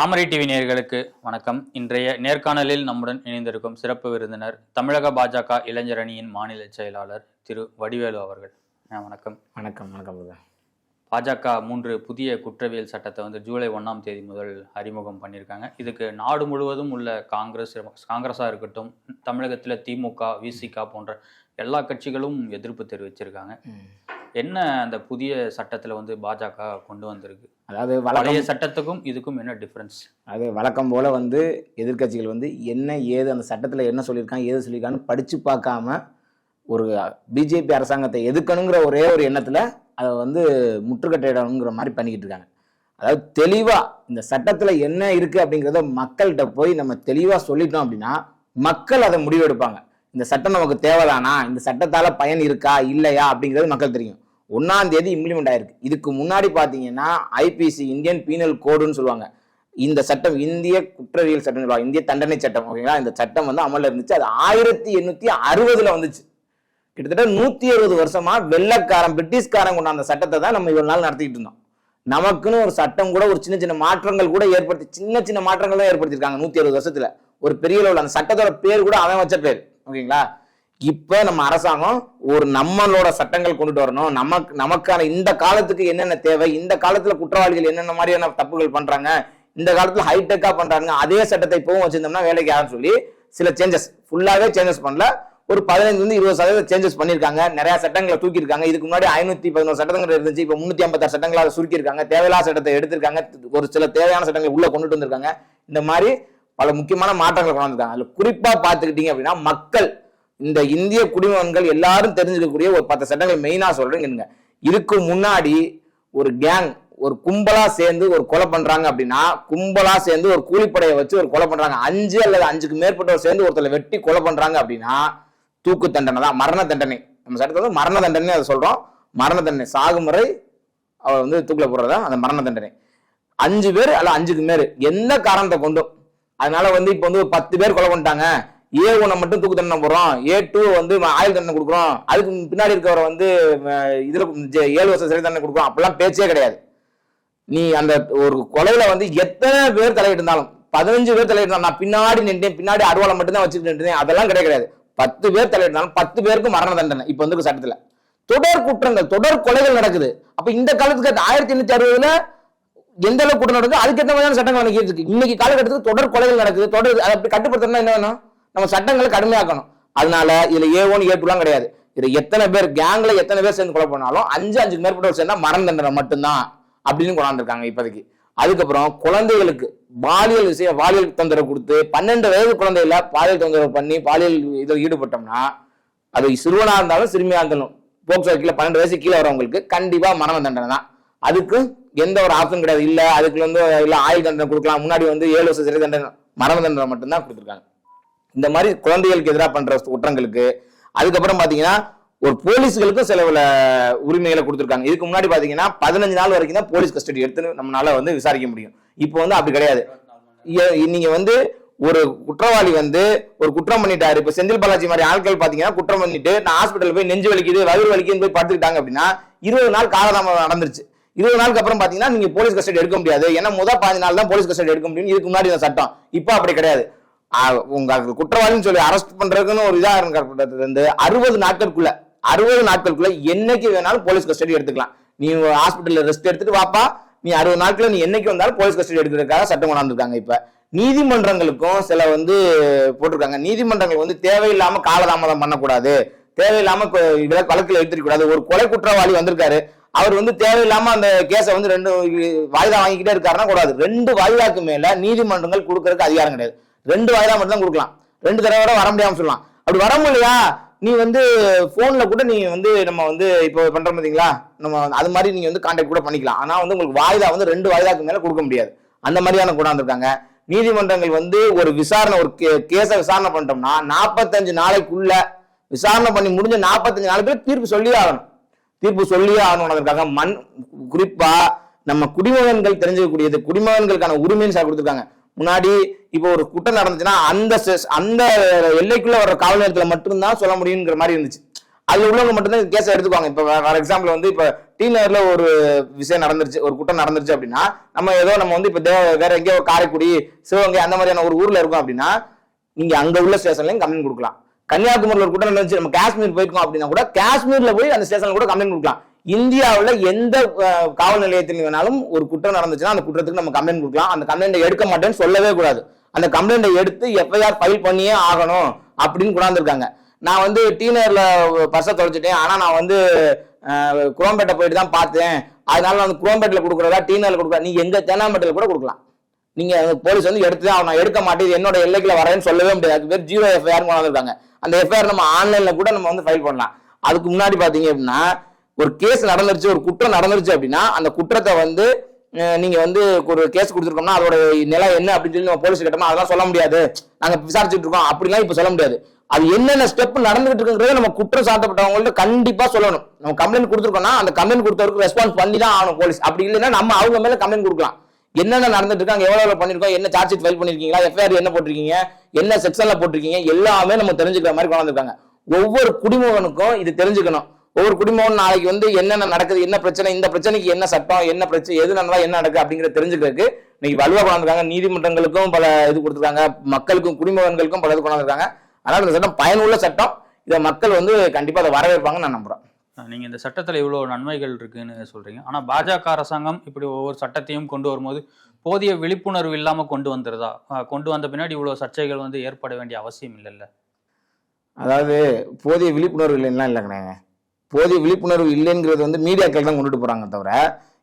தாமரை TV நேயர்களுக்கு வணக்கம். இன்றைய நேர்காணலில் நம்முடன் இணைந்திருக்கும் சிறப்பு விருந்தினர் தமிழக பாஜக இளைஞர் அணியின் மாநில செயலாளர் திரு வடிவேலு அவர்கள். வணக்கம். வணக்கம் வணக்கம். பாஜக மூன்று புதிய குற்றவியல் சட்டத்தை வந்து ஜூலை ஒன்றாம் தேதி முதல் அறிமுகம் பண்ணியிருக்காங்க. இதுக்கு நாடு முழுவதும் உள்ள காங்கிரஸ் காங்கிரஸாக இருக்கட்டும் தமிழகத்தில் திமுக விசிக போன்ற எல்லா கட்சிகளும் எதிர்ப்பு தெரிவிச்சிருக்காங்க. என்ன அந்த புதிய சட்டத்தில் வந்து பாஜக கொண்டு வந்திருக்கு? அதாவது பழைய சட்டத்துக்கும் இதுக்கும் என்ன டிஃப்ரென்ஸ் அது வழக்கம் போல வந்து எதிர்க்கட்சிகள் வந்து என்ன ஏது அந்த சட்டத்தில் என்ன சொல்லியிருக்காங்க ஏது சொல்லியிருக்கான்னு படிச்சு பார்க்காம ஒரு பிஜேபி அரசாங்கத்தை எதிர்க்கணுங்கிற ஒரே ஒரு எண்ணத்தில் அதை வந்து முற்றுக்கட்டையிடணுங்கிற மாதிரி பண்ணிக்கிட்டு இருக்காங்க. அதாவது தெளிவாக இந்த சட்டத்தில் என்ன இருக்குது அப்படிங்கிறத மக்கள்கிட்ட போய் நம்ம தெளிவாக சொல்லிட்டோம் அப்படின்னா மக்கள் அதை முடிவெடுப்பாங்க. இந்த சட்டம் நமக்கு தேவைதானா? இந்த சட்டத்தால பயன் இருக்கா? இல்லையா? அப்படிங்கிறது மக்கள் தெரியும். ஒன்றாம் தேதி இம்ப்ளிமெண்ட் ஆயிருக்கு. இதுக்கு முன்னாடி பார்த்தீங்கன்னா ஐபிசி இந்தியன் பீனல் கோடுன்னு சொல்லுவாங்க. இந்த சட்டம் இந்திய குற்றவியல் சட்டம் சொல்லுவாங்க. இந்திய தண்டனை சட்டம் ஓகேங்களா இந்த சட்டம் வந்து அமலில் இருந்துச்சு. அது ஆயிரத்தி எண்ணூற்றி அறுபதுல வந்துச்சு. கிட்டத்தட்ட நூற்றி அறுபது வருஷமா வெள்ளக்காரன் பிரிட்டிஷ்காரன் கொண்ட அந்த சட்டத்தை தான் நம்ம இவ்வளவு நாள் நடத்திக்கிட்டு இருந்தோம். நமக்குன்னு ஒரு சட்டம் கூட ஒரு சின்ன சின்ன மாற்றங்கள் கூட ஏற்படுத்தி சின்ன சின்ன மாற்றங்கள் தான் ஏற்படுத்தியிருக்காங்க நூற்றி அறுபது வருஷத்துல. ஒரு பெரிய அளவில் அந்த சட்டத்தோட பேர் கூட அவன் வச்ச பேர் ஓகேங்களா இப்போ நம்ம அரசாங்கம் ஒரு நம்மளோட சட்டங்கள் கொண்டுட்டு வரணும். நமக்கு நமக்கான இந்த காலத்துக்கு என்னென்ன தேவை இந்த காலத்துல குற்றவாளிகள் என்னென்ன மாதிரியான தப்புகள் பண்றாங்க இந்த காலத்துல ஹைடெக்கா பண்றாங்க அதே சட்டத்தை இப்பவும் வச்சிருந்தோம்னா வேலைக்கு ஆகும்னு சொல்லி சில சேஞ்சஸ் ஃபுல்லாவே சேஞ்சஸ் பண்ணல. ஒரு பதினைந்து இருந்து இருபது சதவீதம் சேஞ்சஸ் பண்ணியிருக்காங்க. நிறைய சட்டங்களை தூக்கியிருக்காங்க. இதுக்கு முன்னாடி ஐநூத்தி பதினோரு சட்டங்கள் இருந்துச்சு. இப்போ முன்னூத்தி ஐம்பத்தாறு சட்டங்களை அதை சுருக்கியிருக்காங்க. தேவையில்லாத சட்டத்தை எடுத்திருக்காங்க. ஒரு சில தேவையான சட்டங்களை உள்ள கொண்டுட்டு வந்திருக்காங்க. இந்த மாதிரி பல முக்கியமான மாற்றங்களை கொண்டு வந்திருக்காங்க. அதில் குறிப்பாக பார்த்துக்கிட்டீங்க அப்படின்னா மக்கள் இந்த இந்திய குடிமகன்கள் எல்லாரும் தெரிஞ்சுக்கக்கூடிய ஒரு பத்து சட்டங்கள் மெயினாக சொல்றேங்க இதுக்கு முன்னாடி ஒரு கேங் ஒரு கும்பலா சேர்ந்து ஒரு கொலை பண்றாங்க அப்படின்னா கும்பலா சேர்ந்து ஒரு கூலிப்படையை வச்சு ஒரு கொலை பண்றாங்க. அஞ்சு அல்லது அஞ்சுக்கு மேற்பட்டவர் சேர்ந்து ஒருத்தரை வெட்டி கொலை பண்றாங்க அப்படின்னா தூக்கு தண்டனை தான். மரண தண்டனை. நம்ம சட்டத்தை வந்து மரண தண்டனை அதை சொல்றோம். மரண தண்டனை. சாகும் அவர் வந்து தூக்கில் போடுறதா அந்த மரண தண்டனை. அஞ்சு பேர் அல்ல அஞ்சுக்கு மேல் எந்த காரணத்தை கொண்டும்? அதனால வந்து இப்போ வந்து ஒரு பத்து பேர் கொலை பண்ணிட்டாங்க. ஏ ஒன்னை மட்டும் தூக்கு தண்டனை போடுறோம். ஏ டூ வந்து ஆயுள் தண்டனை கொடுக்குறோம். அதுக்கு பின்னாடி இருக்கவரை வந்து அஹ், இதுல ஏழு வருஷம் சிறை தண்டனை கொடுக்குறோம். அப்பெல்லாம் பேச்சே கிடையாது. நீ அந்த ஒரு கொலையில வந்து எத்தனை பேர் தலையிட்டிருந்தாலும் பதினஞ்சு பேர் தலையிட்டு நான் பின்னாடி நின்றேன் பின்னாடி அருவாலை மட்டும் தான் வச்சுட்டு நின்றேன். அதெல்லாம் கிடையாது கிடையாது. பத்து பேர் தலையிட்டு பத்து பேருக்கு மரண தண்டனை இப்போ வந்து சட்டத்துல. தொடர் குற்றங்கள் தொடர் கொலைகள் நடக்குது. அப்ப இந்த காலத்துக்கு ஆயிரத்தி எண்ணூத்தி அறுபதுல எந்த அளவுக்கு குற்றம் நடக்குது அதுக்கேற்ற மாதிரியான சட்டங்கள் இருக்கு இன்னைக்கு காலகட்டத்துக்கு தொடர் கொலைகள் நடக்குது. தொடர் அதை அப்படி கட்டுப்படுத்தணும்னா என்ன வேணும்? நம்ம சட்டங்களை கடுமையாக்கணும். அதனால இதுல ஏ ஒன் ஏ டூலாம் கிடையாது. இது எத்தனை பேர் கேங்ல எத்தனை பேர் சேர்ந்து கொலை பண்ணாலும் அஞ்சு அஞ்சுக்கு மேற்பட்டவர் சேர்ந்தா மரண தண்டனை மட்டும்தான் அப்படின்னு கொண்டாந்துருக்காங்க இப்போதைக்கு. அதுக்கப்புறம் குழந்தைகளுக்கு பாலியல் விஷயம் பாலியல் தொந்தரவு கொடுத்து பன்னெண்டு வயது குழந்தையில பாலியல் தொந்தரவு பண்ணி பாலியல் இதில் ஈடுபட்டோம்னா அது சிறுவனா இருந்தாலும் சிறுமியா இருந்தாலும் போக்சோ கீழே பன்னெண்டு வயசு கீழே வரவங்களுக்கு கண்டிப்பா மரண தண்டனை தான். அதுக்கு எந்த ஒரு ஆப்ஷன் கிடையாது. இல்ல அதுக்கு வந்து இல்ல ஆயுள் தண்டனை கொடுக்கலாம். முன்னாடி வந்து ஏழு வருஷம் சிறை தண்டனை மரண தண்டனை மட்டும்தான் கொடுத்துருக்காங்க. இந்த மாதிரி குழந்தைகளுக்கு எதிராக பண்ற குற்றங்களுக்கு அதுக்கப்புறம் பாத்தீங்கன்னா ஒரு போலீஸ்களுக்கும் சில உரிமைகளை கொடுத்துருக்காங்க. இதுக்கு முன்னாடி பாத்தீங்கன்னா பதினஞ்சு நாள் வரைக்கும் தான் போலீஸ் கஸ்டடி எடுத்து நம்மளால வந்து விசாரிக்க முடியும். இப்போ வந்து அப்படி கிடையாது. நீங்க வந்து ஒரு குற்றவாளி வந்து ஒரு குற்றம் பண்ணிட்டாரு. இப்ப செந்தில் பாலாஜி மாதிரி ஆட்கள் பாத்தீங்கன்னா குற்றம் பண்ணிட்டு நான் ஹாஸ்பிட்டல் போய் நெஞ்சு வலிக்குது வயிறு வலிக்குன்னு போய் படுத்துக்கிட்டாங்க அப்படின்னா இருபது நாள் காலதாமதம் நடந்துருச்சு. இருபது நாளுக்கு அப்புறம் பாத்தீங்கன்னா நீங்க போலீஸ் கஸ்டடி எடுக்க முடியாது. ஏன்னா முதல் பாஞ்சு நாள் தான் போலீஸ் கஸ்டடி எடுக்க முடியும் இதுக்கு முன்னாடி இந்த சட்டம். இப்போ அப்படி கிடையாது. உங்க குற்றவாளின்னு சொல்லி அரெஸ்ட் பண்றதுக்குன்னு ஒரு இதாக இருக்கப்பட்டது வந்து அறுபது நாட்களுக்குள்ள அறுபது நாட்களுக்குள்ள என்னைக்கு வேணாலும் போலீஸ் கஸ்டடி எடுத்துக்கலாம். நீ ஹாஸ்பிட்டலில் ரெஸ்ட் எடுத்துட்டு வாப்பா. நீ அறுபது நாட்கள் நீ என்னைக்கு வந்தாலும் போலீஸ் கஸ்டடி எடுக்கிறதுக்காக சட்டம் கொண்டாந்துருக்காங்க இப்போ. நீதிமன்றங்களுக்கும் சில வந்து போட்டிருக்காங்க. நீதிமன்றங்கள் வந்து தேவையில்லாம காலதாமதம் பண்ணக்கூடாது. தேவையில்லாம வழக்கில் வில- எடுத்துக்க கூடாது ஒரு கொலை குற்றவாளி வந்திருக்காரு. அவர் வந்து தேவையில்லாம அந்த கேஸை வந்து ரெண்டு வாய்தா வாங்கிக்கிட்டே இருக்காருன்னா கூடாது. ரெண்டு வாய்தாக்கு மேல நீதிமன்றங்கள் கொடுக்கறதுக்கு அதிகாரம் கிடையாது. ரெண்டு வாயிலா மட்டும் தான் கொடுக்கலாம். ரெண்டு தடவை வர முடியாம சொல்லலாம் அப்படி வர முடியலையா நீ வந்து ஃபோனில் கூட நீ வந்து நம்ம வந்து இப்போ பண்ணுற பாத்தீங்களா? நம்ம அது மாதிரி நீங்கள் வந்து கான்டாக்ட் கூட பண்ணிக்கலாம். ஆனால் வந்து உங்களுக்கு வாய்தா வந்து ரெண்டு வாய்தாக்கு மேலே கொடுக்க முடியாது. அந்த மாதிரியான கூட வந்திருக்காங்க. நீதிமன்றங்கள் வந்து ஒரு விசாரணை ஒரு கேஸை விசாரணை பண்ணிட்டோம்னா நாற்பத்தஞ்சு நாளைக்குள்ள விசாரணை பண்ணி முடிஞ்ச நாற்பத்தஞ்சு நாளைக்குள்ள தீர்ப்பு சொல்லியே ஆகணும். தீர்ப்பு சொல்லியே ஆகணும்ன்றதுக்காக மண் குறிப்பாக நம்ம குடிமகன்கள் தெரிஞ்சுக்கக்கூடியது. குடிமகன்களுக்கான உரிமைன்னு சார் கொடுத்துருக்காங்க. முன்னாடி இப்போ ஒரு குற்றம் நடந்துச்சுன்னா அந்த அந்த எல்லைக்குள்ள வர காவல் நிலையத்துல மட்டும்தான் சொல்ல முடியுங்கிற மாதிரி இருந்துச்சு. அதுல உள்ளவங்க மட்டும்தான் கேஸை எடுத்துக்குவாங்க. இப்போ ஃபார் எக்ஸாம்பிள் வந்து இப்போ டி நகர்ல ஒரு விஷயம் நடந்துருச்சு ஒரு குற்றம் நடந்துருச்சு அப்படின்னா நம்ம ஏதோ நம்ம வந்து இப்போ வேற எங்கேயோ காரைக்குடி சிவகங்கை அந்த மாதிரியான ஒரு ஊர்ல இருக்கோம் அப்படின்னா நீங்க அங்க உள்ள ஸ்டேஷன்லயும் கம்ப்ளைண்ட் கொடுக்கலாம். கன்னியாகுமரியில் ஒரு குற்றம் நடந்துச்சு நம்ம காஷ்மீர் போயிருக்கோம் அப்படின்னா கூட காஷ்மீர்ல போய் அந்த ஸ்டேஷன்ல கூட கம்ப்ளைண்ட் கொடுக்கலாம். இந்தியாவில் எந்த காவல் நிலையத்தில் வேணாலும் ஒரு குற்றம் நடந்துச்சுன்னா அந்த குற்றத்துக்கு நம்ம கம்ப்ளைண்ட் கொடுக்கலாம். அந்த கம்ப்ளைண்ட் எடுக்க மாட்டேன்னு சொல்லவே கூடாது. அந்த கம்ப்ளைண்ட்டை எடுத்து எஃப்ஐஆர் ஃபைல் பண்ணியே ஆகணும் அப்படின்னு கொண்டாந்துருக்காங்க. நான் வந்து டீனரில் பர்ஸை தொலைச்சிட்டேன். ஆனால் நான் வந்து குரோம்பேட்டை போயிட்டு தான் பார்த்தேன். அதனால நான் குரோம்பேட்டில் கொடுக்குறதா டீனரில் கொடுக்குறா நீ எங்கள் தேனாம்பேட்டையில் கூட கொடுக்கலாம். நீங்கள் போலீஸ் வந்து எடுத்து தான் நான் எடுக்க மாட்டேன். என்னோட எல்லைக்குள்ள வரேன்னு சொல்லவே முடியாது. அது பேர் ஜீரோ எஃப்ஐஆர் கொண்டாந்துருக்காங்க. அந்த எஃப்ஐஆர் நம்ம ஆன்லைனில் கூட நம்ம வந்து ஃபைல் பண்ணலாம். அதுக்கு முன்னாடி பார்த்தீங்க அப்படின்னா ஒரு கேஸ் நடந்துருச்சு ஒரு குற்றம் நடந்துருச்சு அப்படின்னா அந்த குற்றத்தை வந்து நீங்கள் நீங்க வந்து ஒரு கேஸ் கொடுத்துருக்கோம்னா அதோட நிலை என்ன அப்படின்னு சொல்லி நம்ம போலீஸ் கிட்டமா அதெல்லாம் சொல்ல முடியாது. நாங்க விசாரிச்சுட்டு இருக்கோம். அப்படிலாம் இப்ப சொல்ல முடியாது. அது என்னென்ன ஸ்டெப் நடந்துகிட்டு இருக்குங்கிறத நம்ம குற்றம் சாட்டப்பட்டவங்கள்ட்ட கண்டிப்பா சொல்லணும். நம்ம கம்ப்ளைண்ட் கொடுத்துருக்கோம்னா அந்த கம்ப்ளைண்ட் கொடுத்தவருக்கு ரெஸ்பான்ஸ் பண்ணி தான் ஆகணும் போலீஸ் அப்படி இல்லைன்னா நம்ம அவங்க மேல கம்ப்ளைண்ட் கொடுக்கலாம். என்னென்ன நடந்துட்டு இருக்காங்க எவ்வளவு எவ்வளவு பண்ணிருக்கோம் என்ன சார்ஜ் ஷீட் ஃபைல் பண்ணிருக்கீங்களா எஃப்ஐஆர் என்ன போட்டிருக்கீங்க என்ன செக்ஷன்ல போட்டிருக்கீங்க எல்லாமே நம்ம தெரிஞ்சுக்கிற மாதிரி கொண்டாந்துருக்காங்க ஒவ்வொரு குடிமகனுக்கும் இது தெரிஞ்சுக்கணும். ஒவ்வொரு குடிமகன் நாளைக்கு வந்து என்னென்ன நடக்குது என்ன பிரச்சனை இந்த பிரச்சனைக்கு என்ன சட்டம் என்ன பிரச்சனை எது நடந்தா என்ன நடக்குது அப்படிங்கறத தெரிஞ்சுக்கிறதுக்கு இன்னைக்கு வலுவா கொண்டாந்துருக்காங்க. நீதிமன்றங்களுக்கும் பல இது கொடுத்துருக்காங்க. மக்களுக்கும் குடிமகன்களுக்கும் பல இது கொண்டாந்துருக்காங்க. அதனால இந்த சட்டம் பயனுள்ள சட்டம். இதை மக்கள் வந்து கண்டிப்பா அதை வரவேற்பாங்கன்னு நான் நம்புறேன். நீங்க இந்த சட்டத்துல இவ்வளவு நன்மைகள் இருக்குன்னு சொல்றீங்க. ஆனா பாஜக அரசாங்கம் இப்படி ஒவ்வொரு சட்டத்தையும் கொண்டு வரும்போது போதிய விழிப்புணர்வு இல்லாம கொண்டு வந்துருதா? கொண்டு வந்த பின்னாடி இவ்வளவு சர்ச்சைகள் வந்து ஏற்பட வேண்டிய அவசியம் இல்லைல்ல? அதாவது போதிய விழிப்புணர்வு இல்லைன்னா இல்லைங்கண்ணே. போதிய விழிப்புணர்வு இல்லைங்கிறது வந்து மீடியாக்கள் தான் கொண்டுட்டு போகிறாங்க தவிர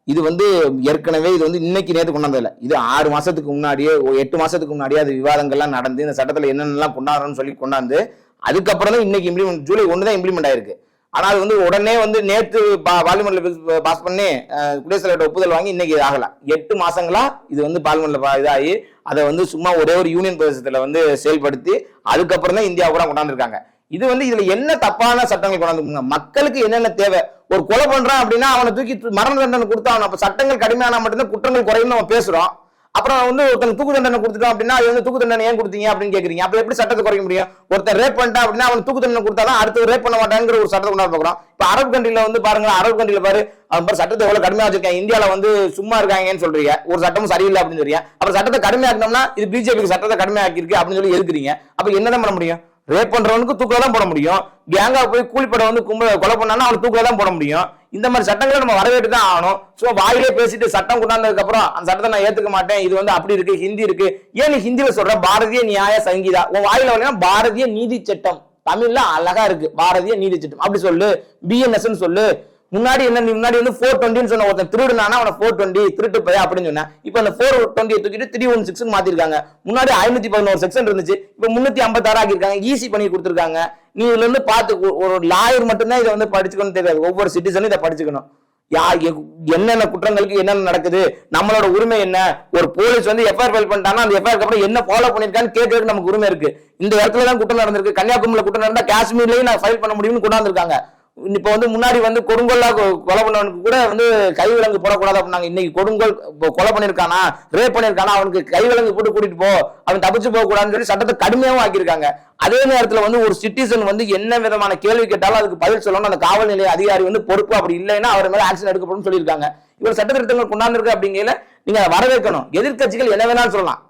இது வந்து ஏற்கனவே இது வந்து இன்னைக்கு நேற்று கொண்டாந்ததில்ல இது ஆறு மாதத்துக்கு முன்னாடியே எட்டு மாதத்துக்கு முன்னாடியே அது விவாதங்கள்லாம் நடந்து இந்த சட்டத்தில் என்னென்னலாம் கொண்டாடுறோம்னு சொல்லி கொண்டாந்து அதுக்கப்புறம் தான் இன்னைக்கு இம்ப்ளிமெண்ட் ஜூலை ஒன்று தான் இம்ப்ளிமெண்ட் ஆயிருக்கு. ஆனால் அது வந்து உடனே வந்து நேற்று பார்லிமெண்ட்ல பாஸ் பண்ணி அஹ், குடியரசுத் தலைவர் ஒப்புதல் வாங்கி இன்னைக்கு இது எட்டு மாசங்களா இது வந்து பார்லிமெண்ட்ல இதாகி அதை வந்து சும்மா ஒரே ஒரு யூனியன் பிரதேசத்துல வந்து செயல்படுத்தி அதுக்கப்புறம் தான் இந்தியா கூட கொண்டாந்துருக்காங்க. இது வந்து இதுல என்ன தப்பான சட்டங்கள் கொண்டாந்துருக்காங்க மக்களுக்கு என்னென்ன தேவை? ஒரு கொலை பண்றான் அப்படின்னா அவனை தூக்கி மரண தண்டனை கொடுத்தா அவன் அப்ப சட்டங்கள் கடுமையானா மட்டும்தான் குற்றங்கள் குறையும் நம்ம பேசுறோம். அப்புறம் வந்து ஒருத்தன் தூக்கு தண்டனை கொடுத்துட்டோம் அப்படின்னா அது வந்து தூக்கு தண்டனை ஏன் கொடுத்தீங்க அப்படின்னு கேக்குறீங்க. அப்ப எப்படி சட்டத்தை குறைக்க முடியும்? ஒருத்தன் ரேப் பண்ணிட்டான் அப்படின்னா அவன் தூக்கு தண்டனை கொடுத்தாலும் அடுத்து ரேப் பண்ண மாட்டாங்கிற ஒரு சட்டத்தை கொண்டாட பார்க்குறோம் இப்ப அரபு கண்ட்ரில வந்து பாருங்க அரபு கண்ட்ரில பாரு அவன் பாரு சட்டத்தை எவ்வளவு கடுமையா வச்சிருக்காங்க இந்தியாவில வந்து சும்மா இருக்காங்கன்னு சொல்றீங்க. ஒரு சட்டமும் சரியில்லை அப்படின்னு சொல்றீங்க. அப்புறம் சட்டத்தை கடுமையாக்கணும்னா இது பிஜேபிக்கு சட்டத்தை கடுமையாக்கி இருக்கு அப்படின்னு சொல்லி எதுக்குறீங்க? அப்ப என்னதான் பண்ண முடியும்? ரேப் பண்றவனுக்கு தூக்கில தான் போட முடியும். கேங்கா போய் கூலிப்படை வந்து கும்பல கொலை பண்ணானா அவனுக்கு தூக்கில தான் போட முடியும். இந்த மாதிரி சட்டங்களை நம்ம வரவேற்று தான் ஆகணும். ஸோ வாயிலே பேசிட்டு சட்டம் கொண்டாந்ததுக்கு அப்புறம் அந்த சட்டத்தை நான் ஏத்துக்க மாட்டேன். இது வந்து அப்படி இருக்கு ஹிந்தி இருக்கு. ஏன் நீ ஹிந்தியில சொல்ற? பாரதிய நியாய சங்கீதா. உன் வாயில வரலைன்னா பாரதிய நீதி சட்டம் தமிழ்ல அழகா இருக்கு. பாரதிய நீதி சட்டம் அப்படி சொல்லு. பிஎன்எஸ் சொல்லு. முன்னாடி என்ன முன்னாடி வந்து ஃபோர் டுவெண்ட்டின்னு சொன்ன ஒருத்தன் திருடுனானா அவனை ஃபோர் டுவெண்ட்டி திருட்டு பையன் அப்படின்னு சொன்னேன். இப்போ அந்த ஃபோர் டுவெண்ட்டியை தூக்கிட்டு த்ரீ ஒன் சிக்ஸ் மாத்திருக்காங்க. முன்னாடி ஐநூத்தி பதினோரு செக்ஷன் இருந்துச்சு. இப்போ முன்னூத்தி ஐம்பத்தாறு ஆக்கியிருக்காங்க. ஈஸி பண்ணி கொடுத்துருக்காங்க. நீ இதுல இருந்து பார்த்து ஒரு லாயர் மட்டும்தான் இதை வந்து படிச்சுக்கணும் தெரியாது. ஒவ்வொரு சிட்டிசனும் இதை படிச்சுக்கணும். யார் எ- என்னென்ன குற்றங்களுக்கு என்னென்ன நடக்குது நம்மளோட உரிமை என்ன? ஒரு போலீஸ் வந்து எஃப்ஐஆர் ஃபைல் பண்ணிட்டாங்கன்னா அந்த எஃப்ஐஆர் அப்புறம் என்ன ஃபாலோ பண்ணிருக்கான்னு கேட்கறதுக்கு நமக்கு உரிமை இருக்கு. இந்த இடத்துல தான் குற்றம் நடந்திருக்கு. கன்னியாகுமரியில் குற்றம் நடந்தா காஷ்மீர்லயும் நான் ஃபைல் பண்ண முடியும்னு கொண்டாந்துருக்காங்க. இப்போ வந்து முன்னாடி வந்து கொடுங்கோல்லா கொலை பண்ணவனுக்கு கூட வந்து கைவிலங்கு போடக்கூடாது அப்படின்னாங்க. இன்னைக்கு கொடுங்கோல் இப்போ கொலை பண்ணிருக்கானா? ரேப் பண்ணிருக்கானா? அவனுக்கு கைவிலங்கு போட்டு கூட்டிட்டு போ. அவன் தப்பிச்சு போக கூடாதுன்னு சொல்லி சட்டத்தை கடுமையாகவும் ஆக்கியிருக்காங்க. அதே நேரத்துல வந்து ஒரு சிட்டிசன் வந்து என்ன விதமான கேள்வி கேட்டாலும் அதுக்கு பதில் சொல்லணும் அந்த காவல் நிலைய அதிகாரி வந்து பொறுப்பு அப்படி இல்லைன்னா அவர் மேல ஆக்ஷன் எடுக்கப்படும் சொல்லியிருக்காங்க. இவர் சட்ட திருத்தங்கள் கொண்டாந்துருக்கு அப்படிங்கையில நீங்க அதை வரவேற்கணும். எதிர்க்கட்சிகள் என்ன வேணாலும் சொல்லலாம்.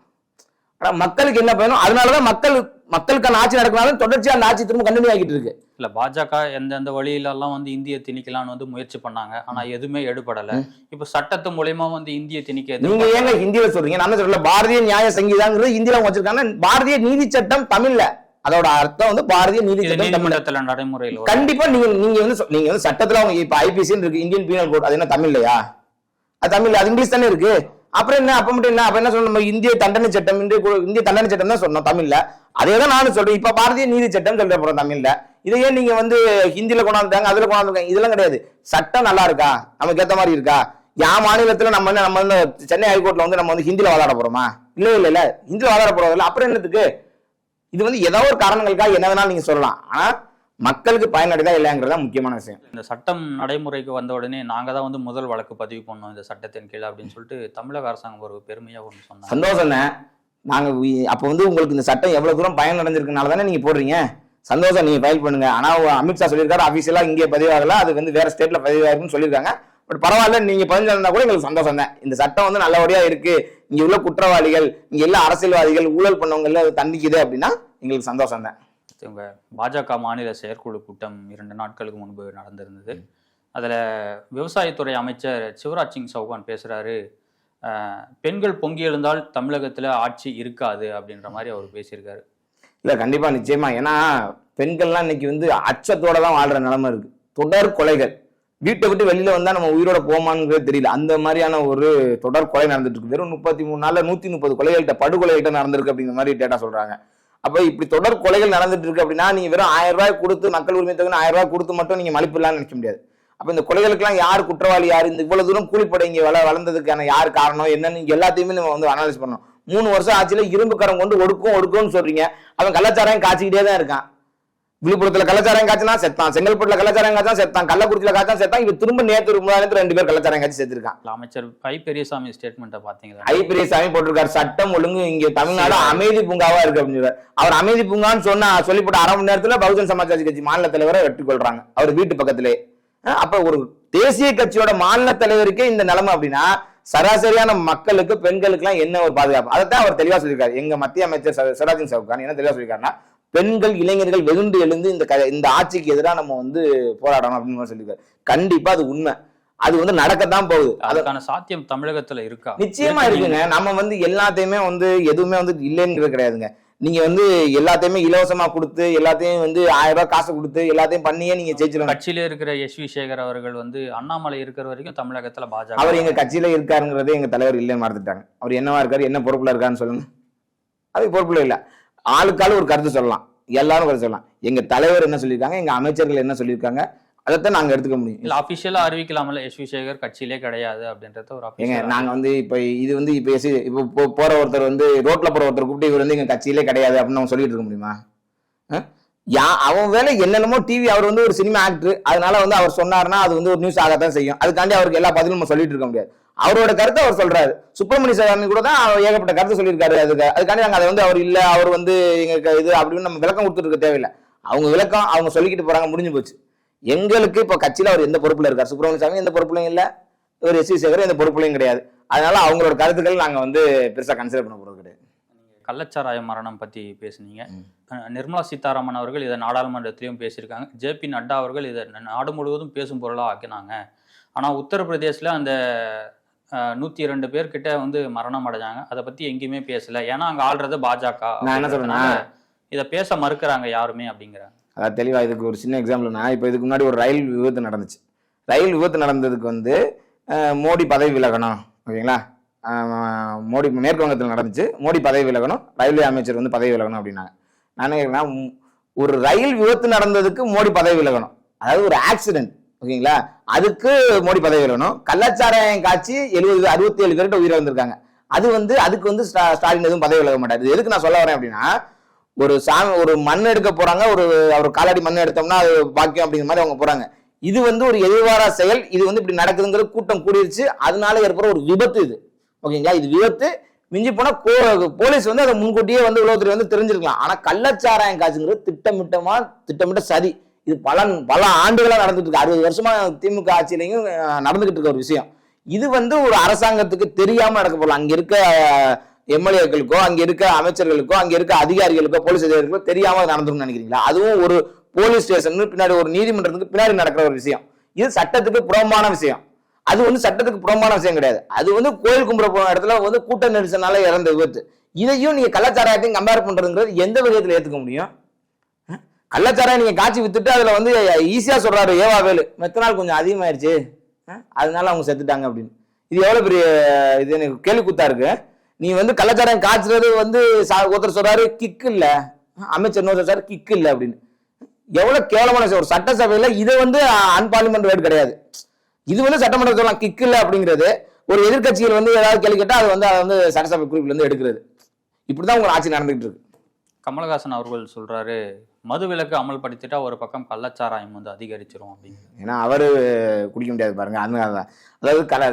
ஆனா மக்களுக்கு என்ன பயணம் அதனாலதான் மக்கள் மக்களுக்கான ஆட்சி நடக்கினாலும் தொடர்ச்சியா அந்த ஆட்சி திரும்ப கண்டினியூ ஆகிட்டு இருக்கு. இல்ல பாஜக எந்தெந்த வழியிலெல்லாம் வந்து இந்திய திணிக்கலாம்னு வந்து முயற்சி பண்ணாங்க. ஆனா எதுவுமே எடுபடல. இப்ப சட்டத்து மூலியமா வந்து இந்திய திணிக்க நீங்க. ஏங்க ஹிந்தியில சொல்றீங்க? நான் சொல்லல பாரதிய நியாய சங்கீதாங்கிறது அவங்க வச்சிருக்காங்க. பாரதிய நீதி சட்டம் தமிழ்ல. அதோட அர்த்தம் வந்து பாரதிய நீதி சட்டம் தமிழ்ல. நீதிமன்றத்துல நடைமுறையில். கண்டிப்பா நீங்க நீங்க வந்து நீங்க வந்து சட்டத்துல அவங்க இப்ப ஐபிசி இருக்கு இந்தியன் பீனல் கோட் அது என்ன தமிழ்லையா? அது தமிழ்ல அது இங்கிலீஷ் தானே இருக்கு? அப்புறம் என்ன? அப்ப மட்டும் என்ன? அப்ப என்ன சொல்லணும்? நம்ம இந்திய தண்டனை சட்டம் இந்திய இந்திய தண்டனை சட்டம் தான் சொன்னோம் தமிழ்ல. அதே தான் நானும் சொல்றேன். இப்ப பாரதிய நீதி சட்டம் சொல்ற போறோம் தமிழ்ல. இதையே நீங்க வந்து ஹிந்தியில கொண்டாந்துட்டாங்க? அதுல கொண்டாந்துருக்காங்க? இதெல்லாம் கிடையாது. சட்டம் நல்லா இருக்கா? நமக்கு ஏத்த மாதிரி இருக்கா? என் மாநிலத்துல நம்ம என்ன நம்ம வந்து சென்னை ஹைகோர்ட்ல வந்து நம்ம வந்து ஹிந்தியில வாதாட போறோமா? இல்ல இல்ல இல்ல. ஹிந்தியில வாதாட போறது இல்ல அப்புறம் என்னத்துக்கு? இது வந்து ஏதோ ஒரு காரணங்களுக்காக என்ன வேணாலும் நீங்க சொல்லலாம். ஆனா மக்களுக்கு பயனடைதா இல்லைங்கிறது முக்கியமான விஷயம். இந்த சட்டம் நடைமுறைக்கு வந்த உடனே நாங்க தான் வந்து முதல் வழக்கு பதிவு பண்ணோம் இந்த சட்டத்தின் கீழ் அப்படின்னு சொல்லிட்டு தமிழக அரசாங்கம் ஒரு பெருமையா ஒன்று சொன்னாங்க. சந்தோஷம் நாங்க வி- அப்ப வந்து உங்களுக்கு இந்த சட்டம் எவ்வளவு தூரம் பயன் அடைஞ்சிருக்கனால தானே நீங்க போடுறீங்க? சந்தோஷம் நீங்க ஃபைல் பண்ணுங்க. ஆனா அமித்ஷா சொல்லியிருக்காரு அபிஷியலா இங்கே பதிவாகல அது வந்து வேற ஸ்டேட்ல பதிவாயிருக்குன்னு சொல்லியிருக்காங்க. பட் பரவாயில்ல நீங்க பதிவு இருந்தா கூட எங்களுக்கு சந்தோஷம் தான் இந்த சட்டம் வந்து நல்லபடியா இருக்கு. இங்க உள்ள குற்றவாளிகள் இங்க எல்லா அரசியல்வாதிகள் ஊழல் பண்ணவங்க தண்டிக்குது அப்படின்னா எங்களுக்கு சந்தோஷம் தான் இவங்க பாஜக மாநில செயற்குழு கூட்டம் இரண்டு நாட்களுக்கு முன்பு நடந்திருந்தது. அதில் விவசாயத்துறை அமைச்சர் சிவராஜ் சிங் சௌகான் பேசுகிறாரு பெண்கள் பொங்கி எழுந்தால் தமிழகத்தில் ஆட்சி இருக்காது அப்படின்ற மாதிரி அவர் பேசியிருக்காரு. இல்ல கண்டிப்பா நிச்சயமா. ஏன்னா பெண்கள்லாம் இன்னைக்கு வந்து அச்சத்தோட தான் வாழ்ற நிலைமை இருக்கு. தொடர் கொலைகள். வீட்டை விட்டு வெளியில வந்தா நம்ம உயிரோட போமாங்கிறது தெரியல. அந்த மாதிரியான ஒரு தொடர் கொலை நடந்துட்டு இருக்கு. வெறும் முப்பத்தி மூணு நாள்ல நூத்தி முப்பது கொலைகள்கிட்ட படுகொலைகிட்ட நடந்திருக்கு அப்படிங்கிற மாதிரி டேட்டா சொல்றாங்க. அப்ப இப்படி தொடர் கொலைகள் நடந்துட்டு இருக்கு அப்படின்னா நீங்க வெறும் ஆயிரம் ரூபாய் கொடுத்து மக்கள் உரிமை தொகை ஆயிரம் ரூபாய் கொடுத்து மட்டும் நீங்க மதிப்பிடலாம்னு நினைக்க முடியாது. அப்ப இந்த கொலைகளுக்கெல்லாம் யார் குற்றவாளி யார் இந்த இவ்வளவு தூரம் கூலிப்படை இங்க வள வளர்ந்ததுக்கான யார் காரணம் என்னன்னு எல்லாத்தையுமே நம்ம வந்து அனலைஸ் பண்ணணும். மூணு வருஷம் ஆட்சியில் இரும்பு கரம் கொண்டு ஒடுக்கும் ஒடுக்கும்னு சொல்றீங்க. அவன் கலாச்சாரம் காய்ச்சிக்கிட்டே தான் இருக்கான். விழுப்புரத்துல கள்ளச்சாராயம் காய்ச்சினா செத்தான் செங்கல்பட்டுல கள்ளச்சாராயம் காய்ச்சா செத்தான் கள்ளக்குறிச்சியில காய்ச்சா செத்தான். இவன் திரும்ப நேத்து முன்னாடி ரெண்டு பேர் கள்ளச்சாராயம் காய்ச்சி செத்துருக்கான். இல்ல, அமைச்சர் ஐ பெரியசாமி ஸ்டேட்மெண்ட்டை பார்த்தீங்களா? ஐ பெரியசாமி போட்டிருக்காரு. சட்டம் ஒழுங்கு இங்க தமிழ்நாடு அமைதி பூங்காவா இருக்கு அப்படின்னு. அவர் அமைதி பூங்கான்னு சொன்னா சொல்லிப்பட்ட அரை மணி நேரத்துல பகுஜன் சமாஜ் கட்சி மாநில தலைவரை வெற்றி கொள்றாங்க. அவர் வீட்டு பக்கத்திலே. அப்ப ஒரு தேசிய கட்சியோட மாநில தலைவருக்கே இந்த நிலைமை அப்படின்னா சராசரியான மக்களுக்கு பெண்களுக்கு எல்லாம் என்ன ஒரு பாதுகாப்பு? அதைத்தான் அவர் தெளிவா சொல்லியிருக்காரு. எங்க மத்திய அமைச்சர் ச- சிவராஜ் சிங் சவுகான் என்ன தெளிவா சொல்லியிருக்காருன்னா பெண்கள் இளைஞர்கள் வெகுண்டு எழுந்து இந்த இந்த ஆட்சிக்கு எதிராக நம்ம வந்து போராடணும் அப்படின்னு சொல்லியிருக்காரு. கண்டிப்பா அது உண்மை. அது வந்து நடக்கத்தான் போகுது. அது அதுக்கான சாத்தியம் தமிழகத்துல இருக்கா? நிச்சயமா இருக்கு இருக்குங்க. நம்ம வந்து எல்லாத்தையுமே வந்து எதுவுமே வந்து இல்லைங்கிறது கிடையாதுங்க. நீங்க வந்து எல்லாத்தையுமே இலவசமா கொடுத்து எல்லாத்தையும் வந்து ஆயிரம் ரூபாய் காசு கொடுத்து எல்லாத்தையும் பண்ணியே நீங்க ஜெயிச்சிடலாம் கட்சியில இருக்கிற எஸ் வி சேகர் அவர்கள் வந்து அண்ணாமலை இருக்கிற வரைக்கும் தமிழகத்துல பாஜக அவர் எங்க கட்சியில இருக்காருங்கிறதே எங்க தலைவர் இல்லைன்னு மறந்துட்டாங்க. அவர் என்னவா இருக்காரு என்ன பொறுப்புல இருக்காருன்னு சொல்லுங்க. அதுக்கு பொறுப்புல இல்ல. ஆளுக்காள் ஒரு கருத்து சொல்லலாம். எல்லாரும் கருத்து சொல்லலாம். எங்க தலைவர் என்ன சொல்லியிருக்காங்க எங்க அமைச்சர்கள் என்ன சொல்லியிருக்காங்க அதைத்தான் நாங்க எடுத்துக்க முடியும். இல்ல அபிஷியலா அறிவிக்கலாம்ல எஸ் வி சேகர் கட்சியிலே கிடையாது அப்படின்றத ஒரு ஏங்க நாங்க வந்து இப்ப இது வந்து இப்ப எசி இப்போ போற ஒருத்தர் வந்து ரோட்ல போற ஒருத்தர் கூப்பிட்டு இவர் வந்து எங்க கட்சியிலே கிடையாது அப்படின்னு நம்ம சொல்லிட்டு இருக்க முடியுமா? யா அவன் வேலை என்னென்னமோ டிவி அவர் வந்து ஒரு சினிமா ஆக்டர் அதனால வந்து அவர் சொன்னாருன்னா அது வந்து ஒரு நியூஸ் ஆகத்தான் செய்யும். அதுக்காண்டி அவருக்கு எல்லா பதிலும் நம்ம சொல்லிட்டு இருக்க முடியாது. அவரோட கருத்தை அவர் சொல்றாரு. சுப்பிரமணிய சாமி கூட தான் அவர் ஏகப்பட்ட கருத்து சொல்லியிருக்காரு அதுக்கு. அதுக்காண்டி நாங்க அதை வந்து அவர் இல்ல அவர் வந்து எங்க இது அப்படின்னு நம்ம விளக்கம் கொடுத்துட்டு இருக்க தேவையில்லை. அவங்க விளக்கம் அவங்க சொல்லிக்கிட்டு போறாங்க முடிஞ்சு போச்சு. எங்களுக்கு இப்ப கட்சியில அவர் எந்த பொறுப்புல இருக்கார்? சுப்பிரமணிய சாமி எந்த பொறுப்புலையும் இல்ல. இவர் எஸ் வி சேகர் எந்த பொறுப்புலையும் கிடையாது. அதனால அவங்களோட கருத்துக்கள் நாங்க வந்து பெருசா கன்சிடர் பண்ண போறது கிடையாது. கள்ளச்சாராய மரணம் பத்தி பேசுனீங்க. நிர்மலா சீதாராமன் அவர்கள் இதை நாடாளுமன்றத்திலையும் பேசியிருக்காங்க. ஜேபி நட்டா அவர்கள் இதை நாடு முழுவதும் பேசும் பொருளாக ஆக்கினாங்க. ஆனா உத்தரப்பிரதேசில் அந்த நூத்தி இரண்டு பேர் கிட்ட வந்து மரணம் அடைஞ்சாங்க. அதை பத்தி எங்கேயுமே பேசல. ஏன்னா அங்க ஆள்றது பாஜக நான் என்ன சொல்றேன்னா இதை பேச மறுக்கிறாங்க யாருமே அப்படிங்கிறாங்க. அதாவது தெளிவா இதுக்கு ஒரு சின்ன எக்ஸாம்பிள்னா இப்போ இதுக்கு முன்னாடி ஒரு ரயில் விபத்து நடந்துச்சு. ரயில் விபத்து நடந்ததுக்கு வந்து மோடி பதவி விலகணும். ஓகேங்களா? மோடி மேற்கு வங்கத்தில் நடந்துச்சு. மோடி பதவி விலகணும். ரயில்வே அமைச்சர் வந்து பதவி விலகணும் அப்படின்னாங்க. நான் என்ன ஒரு ரயில் விபத்து நடந்ததுக்கு மோடி பதவி விலகணும். அதாவது ஒரு ஆக்சிடென்ட் ஓகேங்களா? அதுக்கு மோடி பதவி வேணும் கள்ளச்சாராயம் காட்சி எழுபது அறுபத்தி ஏழு பேர்கிட்ட உயிர் வந்திருக்காங்க. அது வந்து அதுக்கு வந்து ஸ்டா- ஸ்டாலின் எதுவும் பதவி விலக மாட்டார். இது எதுக்கு நான் சொல்ல வரேன் அப்படின்னா ஒரு சாமி ஒரு மண் எடுக்க போறாங்க ஒரு அவர் காலடி மண் எடுத்தோம்னா அது பாக்கியம் அப்படிங்கிற மாதிரி அவங்க போறாங்க. இது வந்து ஒரு எதிர்வாரா செயல். இது வந்து இப்படி நடக்குதுங்கிறது கூட்டம் கூடிருச்சு. அதனால ஏற்படுற ஒரு விபத்து இது. ஓகேங்களா? இது விபத்து. மிஞ்சி போனா கோ- போலீஸ் வந்து அதை முன்கூட்டியே வந்து உலகத்துல வந்து தெரிஞ்சிருக்கலாம். ஆனா கள்ளச்சாராயம் காய்ச்சுங்கிறது திட்டமிட்டமா திட்டமிட்ட சதி. இது பல பல ஆண்டுகளாக நடந்துட்டு இருக்கு. அறுபது வருஷமா திமுக ஆட்சியிலையும் நடந்துகிட்டு இருக்க ஒரு விஷயம். இது வந்து ஒரு அரசாங்கத்துக்கு தெரியாம நடக்க போகலாம் அங்க இருக்க எம்எல்ஏக்களுக்கோ அங்க இருக்க அமைச்சர்களுக்கோ அங்க இருக்க அதிகாரிகளுக்கோ போலீஸ் அதிகாரிகளுக்கோ தெரியாம நடந்துருன்னு நினைக்கிறீங்களா? அதுவும் ஒரு போலீஸ் ஸ்டேஷன் பின்னாடி ஒரு நீதிமன்றத்துக்கு பின்னாடி நடக்கிற ஒரு விஷயம். இது சட்டத்துக்கு புறம்பான விஷயம். அது வந்து சட்டத்துக்கு புறம்பான விஷயம் கிடையாது. அது வந்து கோயில் கும்பிட போன இடத்துல வந்து கூட்ட நெரிசனால இறந்த விபத்து. இதையும் நீங்க கலாச்சாரத்தையும் கம்பேர் பண்றதுங்கிறது எந்த விதத்துல ஏத்துக்க முடியும்? கள்ளச்சாராயம் நீங்கள் காய்ச்சி வித்துட்டு அதில் வந்து ஈஸியாக சொல்கிறாரு ஏவா வேலு. மெத்தனால் கொஞ்சம் அதிகமாயிருச்சு. அதனால அவங்க செத்துட்டாங்க அப்படின்னு. இது எவ்வளோ பெரிய இது எனக்கு கேள்வி குத்தா இருக்கு. நீ வந்து கள்ளச்சாராயம் காய்ச்சறது வந்து சா- ஒருத்தர் சொல்கிறாரு கிக்கு இல்லை. அமைச்சர் இன்னொரு சார் கிக்கு இல்லை அப்படின்னு. எவ்வளோ கேவலமான ஒரு சட்டசபையில் இது வந்து அன்பார்லிமெண்ட் வேர்டு கிடையாது. இது வந்து சட்டமன்றம் சொல்லலாம் கிக்கு இல்லை அப்படிங்கிறது. ஒரு எதிர்க்கட்சிகள் வந்து ஏதாவது கேள்வி கேட்டால் அது வந்து அதை வந்து சட்டசபை குறிப்பிலேருந்து எடுக்கிறது. இப்படி தான் உங்கள் ஆட்சி நடந்துகிட்டு இருக்கு. கமலஹாசன் அவர்கள் சொல்கிறாரு மது விலக்கு அமல்படுத்திட்டா ஒரு பக்கம் கள்ளச்சாராயம் வந்து அதிகரிச்சிரும் அப்படின்னு ஏன்னா அவரு குடிக்க முடியாது பாருங்க. அந்த அதாவது கல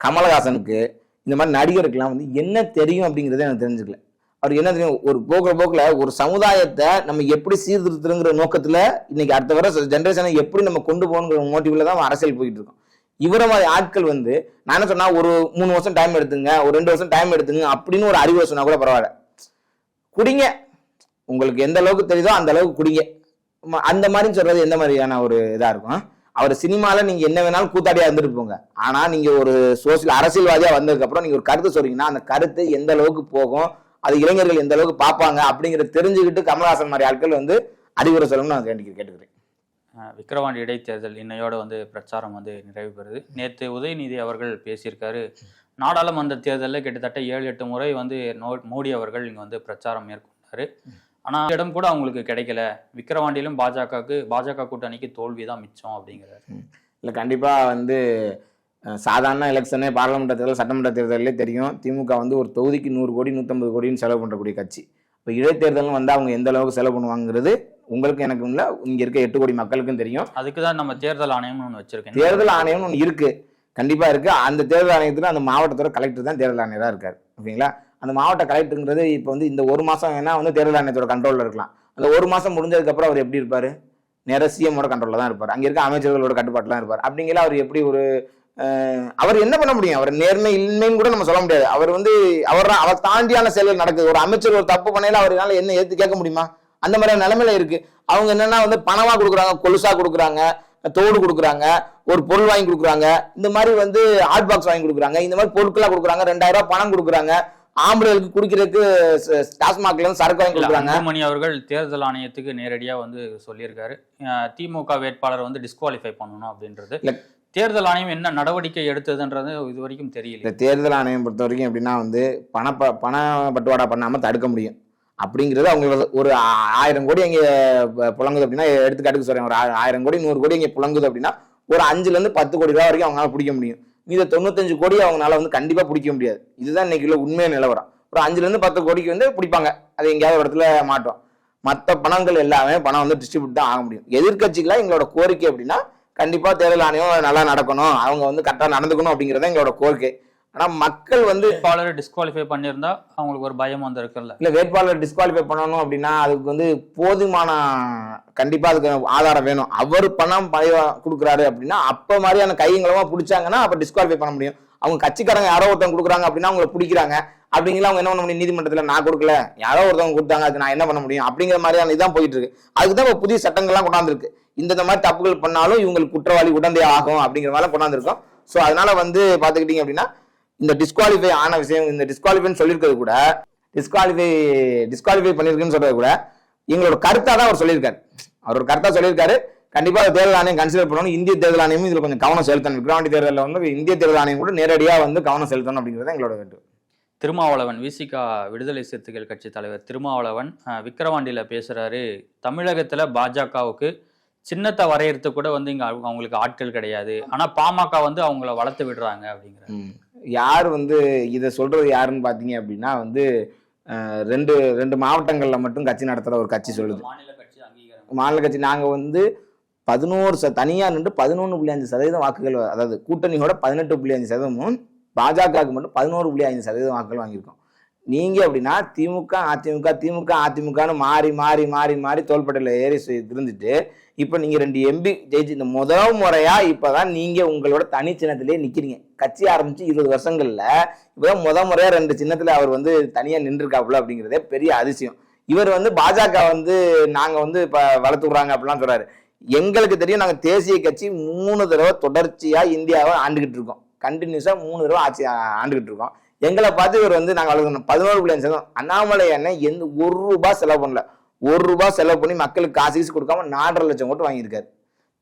கமலஹாசனுக்கு இந்த மாதிரி நடிகருக்கெல்லாம் வந்து என்ன தெரியும் அப்படிங்கிறத எனக்கு தெரிஞ்சுக்கல. அவர் என்ன தெரியும்? ஒரு போக்குற போக்கில் ஒரு சமுதாயத்தை நம்ம எப்படி சீர்திருத்துங்கிற நோக்கத்தில் இன்னைக்கு அடுத்த வர ஜென்ரேஷனை எப்படி நம்ம கொண்டு போகணுங்கிற மோட்டிவ்ல தான் அரசியல் போயிட்டு இருக்கோம் இவர மாதிரி ஆட்கள் வந்து நான் என்ன சொன்னா ஒரு மூணு வருஷம் டைம் எடுத்துங்க ஒரு ரெண்டு வருஷம் டைம் எடுத்துங்க அப்படின்னு ஒரு அறிவுரை சொன்னா கூட பரவாயில்ல. குடிங்க. உங்களுக்கு எந்த அளவுக்கு தெரியுதோ அந்த அளவுக்கு குடிங்க. அந்த மாதிரி சொல்றது எந்த மாதிரியான ஒரு இதா இருக்கும்? அவர் சினிமாவில் நீங்கள் என்ன வேணாலும் கூத்தாடியாக இருந்துட்டு போங்க. ஆனால் நீங்கள் ஒரு சோசியல் அரசியல்வாதியாக வந்ததுக்கப்புறம் நீங்கள் ஒரு கருத்து சொல்றீங்கன்னா அந்த கருத்து எந்த அளவுக்கு போகும்? அது இளைஞர்கள் எந்த அளவுக்கு பார்ப்பாங்க? அப்படிங்கிறத தெரிஞ்சுக்கிட்டு கமல்ஹாசன் மாதிரி ஆட்கள் வந்து அறிவுரை சொல்லணும்னு நான் கேட்டு கேட்டுக்கிறேன். அஹ் விக்கிரவாண்டி இடைத்தேர்தல் இன்னையோட வந்து பிரச்சாரம் வந்து நிறைவு பெறுது. நேற்று உதயநிதி அவர்கள் பேசியிருக்காரு. நாடாளுமன்ற தேர்தலில் கிட்டத்தட்ட ஏழு எட்டு முறை வந்து நோ- மோடி அவர்கள் இங்கே வந்து பிரச்சாரம் மேற்கொண்டாரு. ஆனால் இடம் கூட அவங்களுக்கு கிடைக்கல. விக்கிரவாண்டியிலும் பாஜகவுக்கு பாஜக கூட்டணிக்கு தோல்வி தான் மிச்சம் அப்படிங்கிறாரு. இல்லை கண்டிப்பாக வந்து சாதாரண எலெக்ஷனே பாராளுமன்ற தேர்தல் சட்டமன்ற தேர்தலே தெரியும். திமுக வந்து ஒரு தொகுதிக்கு நூறு கோடி நூற்றம்பது கோடின்னு செலவு பண்ணுறக்கூடிய கட்சி. இப்போ இடைத்தேர்தலும் வந்து அவங்க எந்த அளவுக்கு செலவு பண்ணுவாங்கிறது உங்களுக்கு எனக்கும் இல்லை. இங்கே இருக்க எட்டு கோடி மக்களுக்கும் தெரியும். அதுக்கு தான் நம்ம தேர்தல் ஆணையம்னு ஒன்று வச்சிருக்கேன். தேர்தல் ஆணையம்னு ஒன்று இருக்கு. கண்டிப்பா இருக்கு. அந்த தேர்தல் ஆணையத்துல அந்த மாவட்டத்தோட கலெக்டர் தான் தேர்தல் ஆணையரா இருக்காரு. ஓகேங்களா? அந்த மாவட்ட கலெக்டருங்கிறது இப்போ வந்து இந்த ஒரு மாதம் வேணா வந்து தேர்தல் ஆணையத்தோட கண்ட்ரோலில் இருக்கலாம். அந்த ஒரு மாதம் முடிஞ்சதுக்கு அப்புறம் அவர் எப்படி இருப்பார்? நேர சிஎம்மோட கண்ட்ரோலில் தான் இருப்பார். அங்கே இருக்க அமைச்சர்களோட கட்டுப்பாட்டில் இருப்பார். அப்படிங்கிற அவர் எப்படி ஒரு அவர் என்ன பண்ண முடியும்? அவர் நேர்மை இல்லைன்னு கூட நம்ம சொல்ல முடியாது. அவர் வந்து அவர் அவர் தாண்டியான செயல்கள் நடக்குது. ஒரு அமைச்சர் ஒரு தப்பு பண்ணையில அவரால் என்ன ஏற்று கேட்க முடியுமா? அந்த மாதிரியான நிலைமையில இருக்கு. அவங்க என்னன்னா வந்து பணமா கொடுக்குறாங்க கொலுசா கொடுக்குறாங்க தோடு கொடுக்குறாங்க ஒரு பொருள் வாங்கி கொடுக்குறாங்க. இந்த மாதிரி வந்து ஹாட் பாக்ஸ் வாங்கி கொடுக்குறாங்க. இந்த மாதிரி பொருட்களாக கொடுக்குறாங்க. ரெண்டாயிரம் ரூபாய் பணம் கொடுக்குறாங்க. ஆம்பளைகளுக்கு குடிக்கிறதுக்கு டாஸ்மாக்ல இருந்து சரக்கு வாங்கி கொடுக்குறாங்க. அன்புமணி அவர்கள் தேர்தல் ஆணையத்துக்கு நேரடியா வந்து சொல்லியிருக்காரு. திமுக வேட்பாளர் வந்து டிஸ்குவாலிஃபை பண்ணணும் அப்படின்றது. தேர்தல் ஆணையம் என்ன நடவடிக்கை எடுத்ததுன்றது இது வரைக்கும் தெரியல. இந்த தேர்தல் ஆணையம் பொறுத்த வரைக்கும் எப்படின்னா வந்து பண ப- பண பட்டுவாடா பண்ணாம தடுக்க முடியும். அப்படிங்கிறது அவங்க ஒரு ஆயிரம் கோடி அங்கே புழங்குது அப்படின்னா எடுத்துக்காட்டுக்கு சொல்றேன் ஒரு ஆயிரம் கோடி நூறு கோடி இங்கே புழங்குது அப்படின்னா ஒரு அஞ்சுல இருந்து பத்து கோடி ரூபா வரைக்கும் அவங்களால பிடிக்க முடியும். மீத தொண்ணூத்தஞ்சு கோடி அவங்களால வந்து கண்டிப்பா பிடிக்க முடியாது. இதுதான் இன்னைக்கு உள்ள உண்மையான நிலவரம். ஒரு அஞ்சுல இருந்து பத்து கோடிக்கு வந்து பிடிப்பாங்க. அது எங்கேயாவது இடத்துல மாட்டோம் மற்ற பணங்கள் எல்லாமே பணம் வந்து டிஸ்ட்ரிபியூட் தான் ஆக முடியும். எதிர்க்கட்சிகளா எங்களோட கோரிக்கை அப்படின்னா கண்டிப்பா தேர்தல் ஆணையம் நல்லா நடக்கணும். அவங்க வந்து கரெக்டாக நடந்துக்கணும் அப்படிங்கிறத எங்களோட கோரிக்கை. ஆனா மக்கள் வந்து வேட்பாளரை டிஸ்குவாலிஃபை பண்ணியிருந்தா அவங்களுக்கு ஒரு பயம் வந்து இருக்குல்ல இல்ல வேட்பாளர் டிஸ்குவாலிஃபை பண்ணணும் அப்படின்னா அதுக்கு வந்து போதுமான கண்டிப்பா அதுக்கு ஆதாரம் வேணும். அவர் பணம் பழைய கொடுக்குறாரு அப்படின்னா அப்ப மாதிரியான கையங்களமா பிடிச்சாங்கன்னா அப்ப டிஸ்குவாலிஃபை பண்ண முடியும். அவங்க கட்சிக்காரங்க யாரோ ஒருத்தவங்க கொடுக்குறாங்க அப்படின்னா அவங்களை பிடிக்கிறாங்க. அப்படிங்கிற அவங்க என்ன பண்ண முடியும்? நீதிமன்றத்துல நான் கொடுக்கல. யாரோ ஒருத்தவங்க கொடுத்தாங்க. அதுக்கு நான் என்ன பண்ண முடியும்? அப்படிங்கிற மாதிரியான இதான் போயிட்டு இருக்கு அதுக்கு தான் இப்ப புதிய சட்டங்கள்லாம் கொண்டாந்துருக்கு. இந்த இந்த மாதிரி தப்புகள் பண்ணாலும் இவங்களுக்கு குற்றவாளி உடந்தை ஆகும் அப்படிங்கிற மாதிரி கொண்டாந்துருக்கோம். ஸோ அதனால வந்து பாத்துக்கிட்டீங்க அப்படின்னா இந்த டிஸ்குவாலிஃபை ஆன விஷயம் இந்த டிஸ்குவாலிஃபைன்னு சொல்லியிருக்கிறது கூட டிஸ்குவாலிஃபை டிஸ்குவாலிஃபை பண்ணியிருக்குன்னு சொல்றது கூட எங்களோட கருத்தா தான் அவர் சொல்லியிருக்காரு. அவர் ஒரு கருத்தா சொல்லியிருக்காரு. கண்டிப்பா அதை தேர்தல் ஆணையம் கன்சிடர் பண்ணணும். இந்திய தேர்தல் ஆணையமும் இதுல கொஞ்சம் கவனம் செலுத்தணும். விக்ரவாண்டி தேர்தலில் வந்து இந்திய தேர்தல் ஆணையம் கூட நேரடியா வந்து கவனம் செலுத்தணும் அப்படிங்கிறது எங்களோட வேண்டு. திருமாவளவன் விசிகா விடுதலை சிறுத்தைகள் கட்சி தலைவர் திருமாவளவன் விக்கிரவாண்டியில பேசுறாரு. தமிழகத்துல பாஜகவுக்கு சின்னத்தை வரையறது கூட வந்து இங்க அவங்க- அவங்களுக்கு ஆட்கள் கிடையாது. ஆனா பாமக வந்து அவங்கள வளர்த்து விடுறாங்க அப்படிங்கிற யார் வந்து இதை சொல்றது யாருன்னு பாத்தீங்க அப்படின்னா வந்து ரெண்டு ரெண்டு மாவட்டங்கள்ல மட்டும் கட்சி நடத்துற ஒரு கட்சி சொல்லுது. மாநில கட்சி அங்கீகாரம். மாநில கட்சி நாங்க வந்து பதினோரு ச தனியா நின்று பதினொன்று புள்ளி அஞ்சு சதவீதம் வாக்குகள் அதாவது கூட்டணியோட பதினெட்டு புள்ளி அஞ்சு சதவீதமும் பாஜகவுக்கு மட்டும் பதினோரு புள்ளி ஐந்து சதவீதம் வாக்குகள் வாங்கியிருக்கோம். நீங்கள் அப்படின்னா திமுக அதிமுக திமுக அதிமுகன்னு மாறி மாறி மாறி மாறி தோள்பட்டையில் ஏறி இருந்துட்டு இப்போ நீங்கள் ரெண்டு எம்பி ஜெயிச்சு இந்த முதல் முறையாக இப்போ தான் நீங்கள் உங்களோட தனி சின்னத்திலே நிற்கிறீங்க கட்சி ஆரம்பித்து இருபது வருஷங்களில் இப்போ முத முறையாக ரெண்டு சின்னத்தில் அவர் வந்து தனியாக நின்றுருக்காப்புல அப்படிங்கிறதே பெரிய அதிசயம். இவர் வந்து பாஜக வந்து நாங்கள் வந்து இப்போ வளர்த்து விட்றாங்க அப்படிலாம் சொல்கிறாரு எங்களுக்கு தெரியும் நாங்கள் தேசிய கட்சி மூணு தடவை தொடர்ச்சியாக இந்தியாவை ஆண்டுகிட்டு இருக்கோம். கண்டினியூஸாக மூணு தடவை ஆட்சி ஆண்டுகிட்டு இருக்கோம். எங்களை பார்த்து இவர் வந்து நாங்கள் வளர்க்கணும் பதினோரு பிள்ளைங்க சேர்ந்தோம் அண்ணாமலை அண்ணன் எந்த ஒரு ரூபாய் செலவு பண்ணல. ஒரு ரூபாய் செலவு பண்ணி மக்களுக்கு காசு கீசு கொடுக்காம நாலரை லட்சம் ஓட்டு வாங்கியிருக்காரு.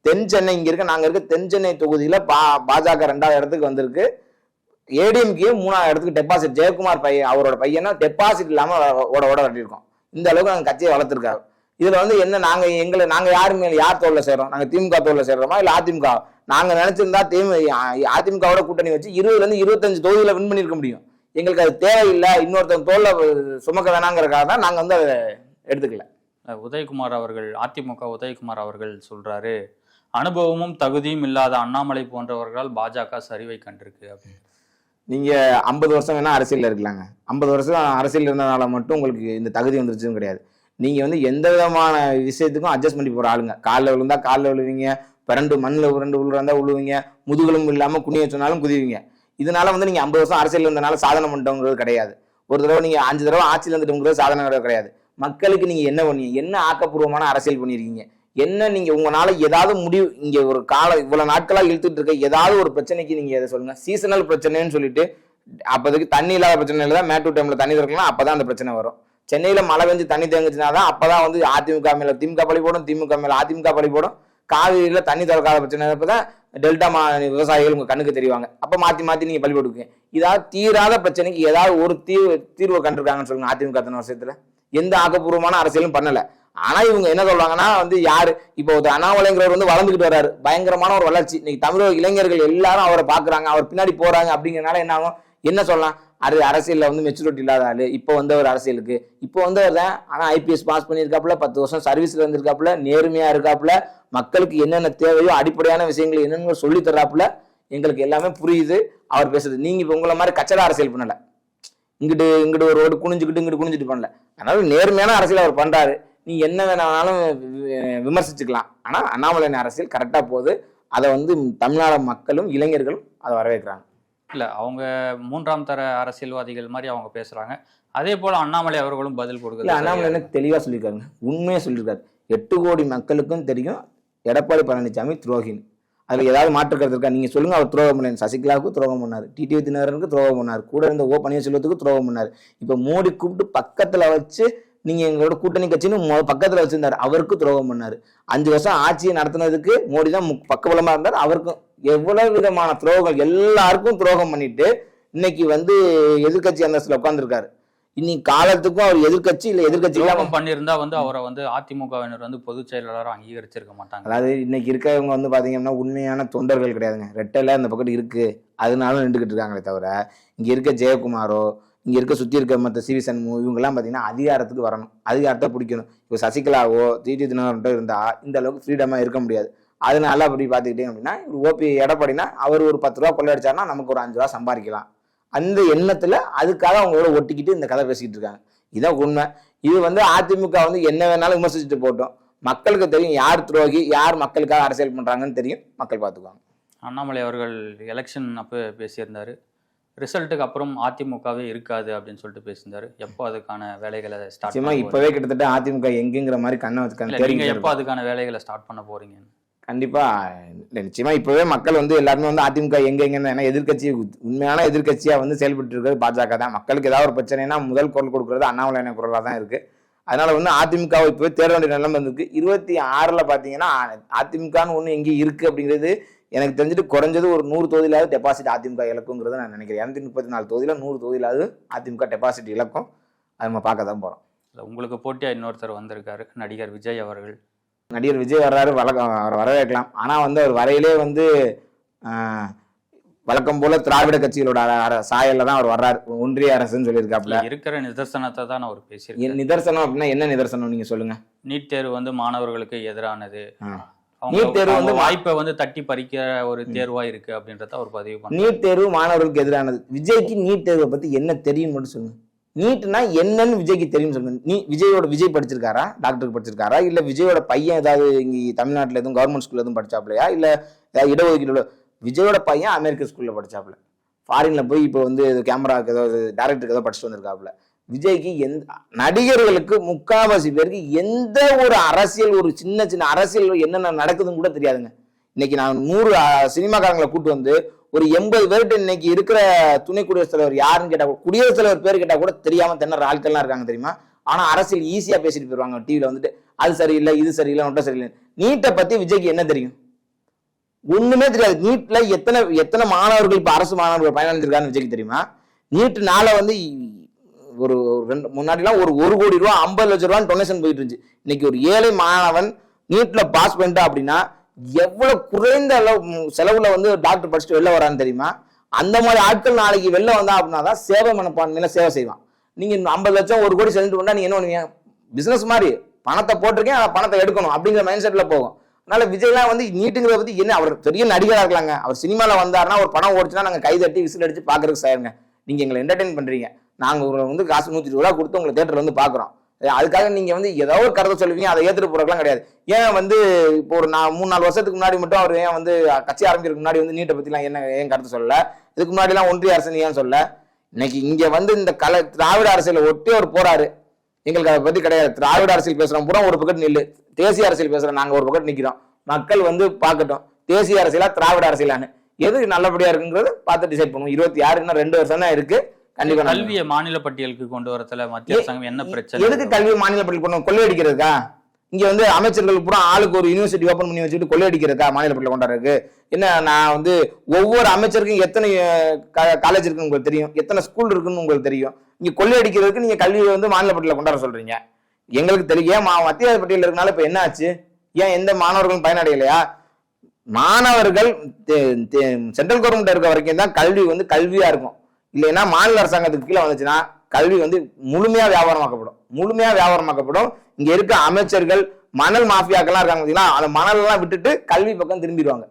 தென் சென்னை இங்கே இருக்க நாங்கள் இருக்க தென் சென்னை தொகுதியில் பா பாஜக ரெண்டாவது இடத்துக்கு வந்திருக்கு. ஏடிஎம்கே மூணாவது இடத்துக்கு டெபாசிட் ஜெயக்குமார் பையன் அவரோட பையனா டெபாசிட் இல்லாமல் ஓட ஓட கட்டியிருக்கோம். இந்த அளவுக்கு நாங்கள் கட்சியை வளர்த்துருக்காரு. இதில் வந்து என்ன நாங்கள் எங்களை நாங்கள் யார் மேலே யார் தோல்ல சேர்றோம்? நாங்கள் திமுக தோல்ல சேர்றோமா? இல்லை அதிமுக நாங்க நினைச்சிருந்தா திமு அதிமுகவோட கூட்டணி வச்சு இருபதுல இருந்து இருபத்தஞ்சு தொகுதியில வின் பண்ணிருக்க முடியும். எங்களுக்கு அது தேவையில்லை. இன்னொருத்தன் தோல்ல சுமக்க வேணாங்கிறதுக்காக தான் நாங்க வந்து அதை எடுத்துக்கல. உதயகுமார் அவர்கள் அதிமுக உதயகுமார் அவர்கள் சொல்றாரு அனுபவமும் தகுதியும் இல்லாத அண்ணாமலை போன்றவர்களால் பாஜக சரிவை கண்டிருக்கு. அப்படின்னு. நீங்க ஐம்பது வருஷம் வேணா அரசியல்ல இருக்கலாங்க. ஐம்பது வருஷம் அரசியல் இருந்தனால மட்டும் உங்களுக்கு இந்த தகுதி வந்துருச்சுன்னு கிடையாது. நீங்க வந்து எந்த விதமான விஷயத்துக்கும் அட்ஜஸ்ட் பண்ணி போற ஆளுங்க. காலில் விழுந்தா காலில் விழுவீங்க பிறண்டு மண்ணில் உரண்டு விழுறதா உழுவீங்க. முதுகலும் இல்லாமல் குனிய சொன்னாலும் குதிவீங்க. இதனால வந்து நீங்கள் ஐம்பது வருஷம் அரசியல் இருந்தனால சாதனை பண்ணிட்டோங்கிறது கிடையாது. ஒரு தடவை நீங்கள் அஞ்சு தடவை ஆட்சியில் இருந்துட்டோங்கிறது சாதனை கிடையாது மக்களுக்கு நீங்கள் என்ன பண்ணீங்க? என்ன ஆக்கப்பூர்வமான அரசியல் பண்ணியிருக்கீங்க என்ன நீங்கள் உங்களால் ஏதாவது முடிவு இங்கே ஒரு காலம் இவ்வளோ நாட்களாக இழுத்துட்டு இருக்க ஏதாவது ஒரு பிரச்சனைக்கு நீங்கள் எதை சொல்லுங்கள் சீசனல் பிரச்சனைன்னு சொல்லிட்டு அப்போதைக்கு தண்ணி இல்லாத பிரச்சனையில் தான் மேட்டூர் டைமில் தண்ணி திறக்கலாம் அப்பதான் அந்த பிரச்சனை வரும். சென்னையில் மழை பெஞ்சு தண்ணி தேங்குச்சுனா தான் அப்போ தான் வந்து அதிமுக மேலே திமுக பழி போடும் திமுக மேலே அதிமுக பழி போடும். காவிரியில் தண்ணி திறக்காத பிரச்சனை அப்பதான் டெல்டா மா விவசாயிகள் உங்கள் கண்ணுக்கு தெரிவாங்க. அப்போ மாற்றி மாற்றி நீங்கள் பள்ளி கொடுக்குங்க இதாவது தீராத பிரச்சனைக்கு ஏதாவது ஒரு தீர்வு தீர்வு கண்டிருக்காங்கன்னு சொல்லுங்க அதிமுக அத்தனை வருஷத்தில் எந்த ஆக்கப்பூர்வமான அரசியலும் பண்ணலை. ஆனால் இவங்க என்ன சொல்றாங்கன்னா வந்து யார்? இப்போ ஒரு அண்ணாமலைங்கிறவர் வந்து வளர்ந்துக்கிட்டு வர்றாரு. பயங்கரமான ஒரு வளர்ச்சி. இன்னைக்கு தமிழக இளைஞர்கள் எல்லாரும் அவரை பார்க்குறாங்க அவர் பின்னாடி போகிறாங்க அப்படிங்கிறனால என்ன ஆகும்? என்ன சொல்லலாம்? அது அரசியலில் வந்து மெச்சூரிட்டி இல்லாத ஆள். இப்போ வந்தவர் அரசியலுக்கு. இப்போ வந்தவர் தான் ஆனால் ஐபிஎஸ் பாஸ் பண்ணியிருக்காப்புல பத்து வருஷம் சர்வீஸில் இருந்திருக்காப்புல நேர்மையாக இருக்காப்புல மக்களுக்கு என்னென்ன தேவையோ அடிப்படையான விஷயங்கள் என்னென்ன சொல்லி தர்றாப்புல எங்களுக்கு எல்லாமே புரியுது அவர் பேசுறது. நீங்கள் இப்போ உங்களை மாதிரி கச்சடா அரசியல் பண்ணலை. இங்கிட்டு இங்கிட்டு ஒரு ரோடு குனிஞ்சுக்கிட்டு இங்கிட்டு குனிஞ்சிட்டு பண்ணல. அதனால நேர்மையான அரசியல் அவர் பண்ணுறாரு நீ என்ன வேணாலும் வி- விமர்சிச்சுக்கலாம். ஆனால் அண்ணாமலையின் அரசியல் கரெக்டாக போகுது. அதை வந்து தமிழ்நாடு மக்களும் இளைஞர்களும் அதை வரவேற்கிறாங்க. இல்ல அவங்க மூன்றாம் தர அரசியல்வாதிகள் மாதிரி அவங்க பேசுறாங்க. அதே போல அண்ணாமலை அவர்களும் பதில் இல்ல அண்ணாமலை என்ன தெளிவா சொல்லியிருக்காங்க. உண்மையாக சொல்லியிருக்காரு. எட்டு கோடி மக்களுக்கும் தெரியும் எடப்பாடி பழனிசாமி துரோகின் அதுல ஏதாவது மாற்று கருத்து சொல்லுங்கள் நீங்க சொல்லுங்க அவர் துரோகம் பண்ணார். சசிகலாவுக்கு துரோகம் பண்ணார். டிடிவி தினகரனுக்கு துரோகம் பண்ணார். கூட இருந்த ஓ பன்னீர்செல்வத்துக்கு துரோகம் பண்ணார். இப்போ மோடி கூப்பிட்டு பக்கத்துல வச்சு நீங்க எங்களோட கூட்டணி கட்சின்னு மொ- பக்கத்துல வச்சிருந்தாரு. அவருக்கு துரோகம் பண்ணாரு. அஞ்சு வருஷம் ஆட்சியை நடத்தினதுக்கு மோடி தான் முக்- பக்கபலமா இருந்தார். அவருக்கும் எவ்வளவு விதமான துரோகம் எல்லாருக்கும் துரோகம் பண்ணிட்டு இன்னைக்கு வந்து எதிர்க்கட்சி அந்தஸ்துல உட்கார்ந்திருக்காரு. இன்னைக்கு காலத்துக்கும் அவர் எதிர்க்கட்சி இல்ல எதிர்க்கட்சி இல்லாம துரோகம் பண்ணியிருந்தா வந்து அவரை வந்து அதிமுகவினர் வந்து பொதுச் செயலாளராக அங்கீகரிச்சிருக்க மாட்டாங்க. அதாவது இன்னைக்கு இருக்கவங்க வந்து பாத்தீங்கன்னா உண்மையான தொண்டர்கள் கிடையாதுங்க. ரெட்டல அந்த பக்கம் இருக்கு. அதனால நின்றுகிட்டு இருக்காங்களே தவிர இங்க இருக்க ஜெயக்குமாரோ இங்கே இருக்க சுற்றி இருக்க மற்ற சிவி சண்முகம் இவங்கெல்லாம் பார்த்தீங்கன்னா அதிகாரத்துக்கு வரணும். அதிகாரத்தை பிடிக்கணும். இப்போ சசிகலாவோ டிடி தினகரன்ட்டோ இருந்தால் இந்த அளவுக்கு ஃப்ரீடமாக இருக்க முடியாது. அதனால அப்படி பார்த்துக்கிட்டீங்க அப்படின்னா ஓபி எடப்பாடினா அவர் ஒரு பத்து ரூபா கொள்ளையடிச்சாருன்னா நமக்கு ஒரு அஞ்சு ரூபா சம்பாதிக்கலாம். அந்த எண்ணத்தில் அதுக்காக அவங்களோட ஒட்டிக்கிட்டு இந்த கதை பேசிக்கிட்டு இருக்காங்க. இதான் உண்மை. இது வந்து அதிமுக வந்து என்ன வேணாலும் விமர்சிச்சுட்டு போட்டோம். மக்களுக்கு தெரியும் யார் துரோகி யார் மக்களுக்காக அரசியல் பண்ணுறாங்கன்னு தெரியும். மக்கள் பார்த்துக்குவாங்க அண்ணாமலை அவர்கள் எலெக்ஷன் அப்போ பேசியிருந்தார். ரிசல்ட்டுக்கு அப்புறம் அதிமுகவே இருக்காது அப்படின்னு சொல்லிட்டு பேசியிருந்தாரு. எப்போ அதுக்கான வேலைகளை ஸ்டார்ட் நிச்சயமா இப்பவே கிட்டத்தட்ட அதிமுக எங்கேங்கிற மாதிரி கண்ணை வச்சு கண் இல்ல நீங்க தேடிக்கிட்டு எப்போ அதுக்கான வேலைகளை ஸ்டார்ட் பண்ண போறீங்க கண்டிப்பா. நிச்சயமா இப்பவே மக்கள் வந்து எல்லாருமே வந்து அதிமுக எங்க எங்கன்னு ஏன்னா எதிர்க்கட்சி உண்மையான எதிர்க்கட்சியா வந்து செயல்பட்டு இருக்கிறது பாஜக தான். மக்களுக்கு ஏதாவது ஒரு பிரச்சனைனா முதல் குரல் கொடுக்கறது அண்ணாமலை குரலா தான் இருக்கு. அதனால வந்து அதிமுக வை இப்பவே தேட வேண்டிய நிலைமை வந்திருக்கு. இருபத்தி ஆறுல பாத்தீங்கன்னா அதிமுகன்னு ஒண்ணு எங்க இருக்கு அப்படிங்கிறது எனக்கு தெரிஞ்சுட்டு குறைஞ்சது ஒரு நூறு தொகுதியிலாவது டெபாசிட் அதிமுக இழக்குங்கிறத நான் நினைக்கிறேன். இரநூத்தி முப்பத்தி நாலு தொகுதியில நூறு தொகுதியிலாவது அதிமுக டெபாசிட் இழக்கும். அது நம்ம பார்க்க தான் போறோம். இல்ல, உங்களுக்கு போட்டியா இன்னொருத்தர் வந்திருக்காரு நடிகர் விஜய் அவர்கள்? நடிகர் விஜய் வர்றாரு வழக்க அவரை வரவேற்கலாம். ஆனா வந்து அவர் வரையிலே வந்து வழக்கம் போல திராவிட கட்சிகளோட சாயல்ல தான் அவர் வர்றாரு. ஒன்றிய அரசுன்னு சொல்லியிருக்காப்புல. இருக்கிற நிதர்சனத்தை தான் அவர் பேசியிருக்காரு. என் நிதர்சனம் அப்படின்னா என்ன நிதர்சனம் நீங்க சொல்லுங்க. நீட் தேர்வு வந்து மாணவர்களுக்கு எதிரானது. நீட் தேர்வு வந்து வாய்ப்பை வந்து தட்டி பறிக்கிற ஒரு தேர்வா இருக்கு அப்படின்றத அவர் பதிவு நீட் தேர்வு மாணவர்களுக்கு எதிரானது. விஜய்க்கு நீட் தேர்வை பத்தி என்ன தெரியும் மட்டும் சொல்லுங்க. நீட்னா என்னன்னு விஜய்க்கு தெரியும் சொல்லுங்க. நீ விஜயோட விஜய் படிச்சிருக்காரா? டாக்டருக்கு படிச்சிருக்காரா? இல்ல விஜயோட பையன் ஏதாவது இங்க தமிழ்நாட்டுல எதுவும் கவர்மெண்ட் ஸ்கூல்ல எதுவும் படிச்சாப்லையா? இல்ல ஏதாவது இடஒதுக்கீடு விஜயோட பையன் அமெரிக்க ஸ்கூல்ல படிச்சாப்ல. ஃபாரின்ல போய் இப்போ வந்து கேமராக்கு ஏதோ டேரக்டருக்கு ஏதோ படிச்சுட்டு வந்திருக்காப்ல. விஜய்க்கு எந்த நடிகர்களுக்கு முக்காவாசி பேருக்கு எந்த ஒரு அரசியல் ஒரு சின்ன சின்ன அரசியல் என்னென்ன நடக்குதுன்னு கூட தெரியாதுங்க. இன்னைக்கு நான் நூறு சினிமாக்காரங்களை கூட்டு வந்து ஒரு எண்பது பேர்கிட்ட இன்னைக்கு இருக்கிற துணை குடியரசுத் தலைவர் யாருன்னு கேட்டால் கூட குடியரசுத் தலைவர் பேர் கேட்டால் கூட தெரியாமல் தென்னர் ஆட்கள்லாம் இருக்காங்க தெரியுமா? ஆனால் அரசியல் ஈஸியாக பேசிட்டு போயிருவாங்க டிவியில் வந்துட்டு. அது சரியில்லை இது சரியில்லை ஒன்றும் சரியில்லை. நீட்டை பற்றி விஜய்க்கு என்ன தெரியும்? ஒன்றுமே தெரியாது. நீட்டில் எத்தனை எத்தனை மாணவர்கள் இப்போ அரசு மாணவர்கள் பயனடைஞ்சிருக்கான்னு விஜய்க்கு தெரியுமா? நீட்டுனால வந்து ஒரு ஒரு ரெண்டு முன்னாடிலாம் ஒரு ஒரு கோடி ரூபா ஐம்பது லட்சம் ரூபா டொனேஷன் போயிட்டு இருந்துச்சு இன்னைக்கு ஒரு ஏழை மாணவன் நீட்ல பாஸ் பண்ணிட்டா அப்படின்னா எவ்வளவு குறைந்த அளவு செலவில் செலவுல வந்து டாக்டர் படிச்சுட்டு வெளில வரான்னு தெரியுமா? அந்த மாதிரி ஆட்கள் நாளைக்கு வெளில வந்தா அப்படின்னா தான் சேவை மனப்பான்மையில சேவை செய்வான். நீங்க ஐம்பது லட்சம் ஒரு கோடி செலுத்து பண்ணா நீங்க என்ன பண்ணுவீங்க? பிசினஸ் மாதிரி பணத்தை போட்டிருக்கேன் பணத்தை எடுக்கணும் அப்படிங்கிற மைண்ட் செட்ல போகும். அதனால விஜய்லாம் வந்து நீட்டுங்கிறத பத்தி என்ன அவர் பெரிய நடிகராக இருக்கலாங்க. அவர் சினிமாவில் வந்தாருன்னா ஒரு படம் ஓடிச்சுன்னா நாங்கள் கை தட்டி விசில் அடிச்சு பாக்குறதுக்கு சாயிருங்க. நீங்க எங்களை என்டர்டைன் பண்றீங்க. நாங்கள் உங்களுக்கு வந்து காசு நூற்றி இருபது ரூபா கொடுத்து உங்களை தேட்டரில் வந்து பார்க்குறோம் அதுக்காக நீங்கள் வந்து ஏதோ ஒரு கருத்தை சொல்லுவீங்க அதை ஏற்றுட்டு போறதுலாம் கிடையாது. ஏன் வந்து இப்போ ஒரு நான் மூணு நாலு வருஷத்துக்கு முன்னாடி மட்டும் அவர் ஏன் வந்து கட்சி ஆரம்பிக்கிறதுக்கு முன்னாடி வந்து நீட்டை பற்றிலாம் என்ன ஏன் கருத்து சொல்லலை? இதுக்கு முன்னாடிலாம் ஒன்றிய அரசு ஏன் சொல்ல இன்னைக்கு இங்கே வந்து இந்த கல திராவிட அரசியலை ஒட்டி அவர் போறாரு. எங்களுக்கு அதை பற்றி கிடையாது. திராவிட அரசியல் பேசுகிறோம் பூரா ஒரு பக்கத்து நில்லு. தேசிய அரசியல் பேசுகிறோம் நாங்கள் ஒரு பக்கத்து நிற்கிறோம் மக்கள் வந்து பார்க்கட்டும் தேசிய அரசியலா திராவிட அரசியலான்னு. எது நல்லபடியா இருக்குங்கிறது பார்த்து டிசைட் பண்ணுவோம். இருபத்தி ஆறு இன்னும் ரெண்டு வருஷம் தான் இருக்கு. கல்வியை மாநில பட்டியலுக்கு கொண்டு வரதுல மத்திய அரசாங்கம் என்ன எதுக்கு பிரச்சனை கல்வி மாநில பள்ளி கொண்டு கொள்ளையடிக்கிறதுக்கா? இங்க வந்து அமைச்சர்கள் பூரா ஆளுக்கு ஒரு யூனிவர்சிட்டி ஓபன் பண்ணி வச்சுட்டு கொள்ளையடிக்கிறதுக்கா மாநில பள்ளியில் கொண்டாடுறதுக்கு? என்ன நான் வந்து ஒவ்வொரு அமைச்சருக்கும் எத்தனை காலேஜ் இருக்குன்னு உங்களுக்கு தெரியும்? எத்தனை ஸ்கூல் இருக்குன்னு உங்களுக்கு தெரியும்? இங்க கொள்ளையடிக்கிறதுக்கு நீங்க கல்வியை வந்து மாநில பட்டியலில் கொண்டாட சொல்றீங்க. எங்களுக்கு தெரியும். ஏன் மா- மத்திய பட்டியலில் இருக்கனால இப்ப என்ன ஆச்சு? ஏன் எந்த மாணவர்களும் பயனடையலையா? மாணவர்கள் சென்ட்ரல் கவர்மெண்ட் இருக்க வரைக்கும் தான் கல்வி வந்து கல்வியா இருக்கும். இல்லைன்னா மாநில அரசாங்கத்துக்கு கீழே வந்துச்சுன்னா கல்வி வந்து முழுமையா வியாபாரமாக்கப்படும். முழுமையா வியாபாரமாக்கப்படும். இங்க இருக்க அமைச்சர்கள் மணல் மாஃபியாக்கெல்லாம் இருக்காங்க பார்த்தீங்களா அந்த மணலெல்லாம் விட்டுட்டு கல்வி பக்கம் திரும்பிடுவாங்க.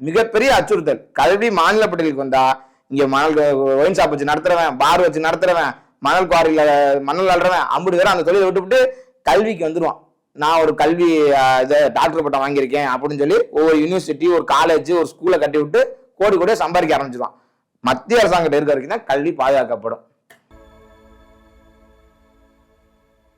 மிகப்பெரிய அச்சுறுத்தல். கல்வி மாநில பட்டியலுக்கு வந்தா இங்க மணல் ஒயின் ஷாப் வச்சு நடத்துறவன் பார் வச்சு நடத்துறவன் மணல் குவாரியில மணல் அல்றவன் ஐம்பது பேரும் அந்த தொழிலை விட்டுவிட்டு கல்விக்கு வந்துடுவான் நான் ஒரு கல்வி இதை டாக்டர் பட்டம் வாங்கியிருக்கேன் அப்படின்னு சொல்லி ஒவ்வொரு யூனிவர்சிட்டி ஒரு காலேஜ் ஒரு ஸ்கூலை கட்டி விட்டு கோடி கோடியா சம்பாதிக்க ஆரம்பிச்சிடுவான் மத்திய அரசாங்கத்தை இருக்க வரைக்கும் தான் கல்வி பாதுகாக்கப்படும்.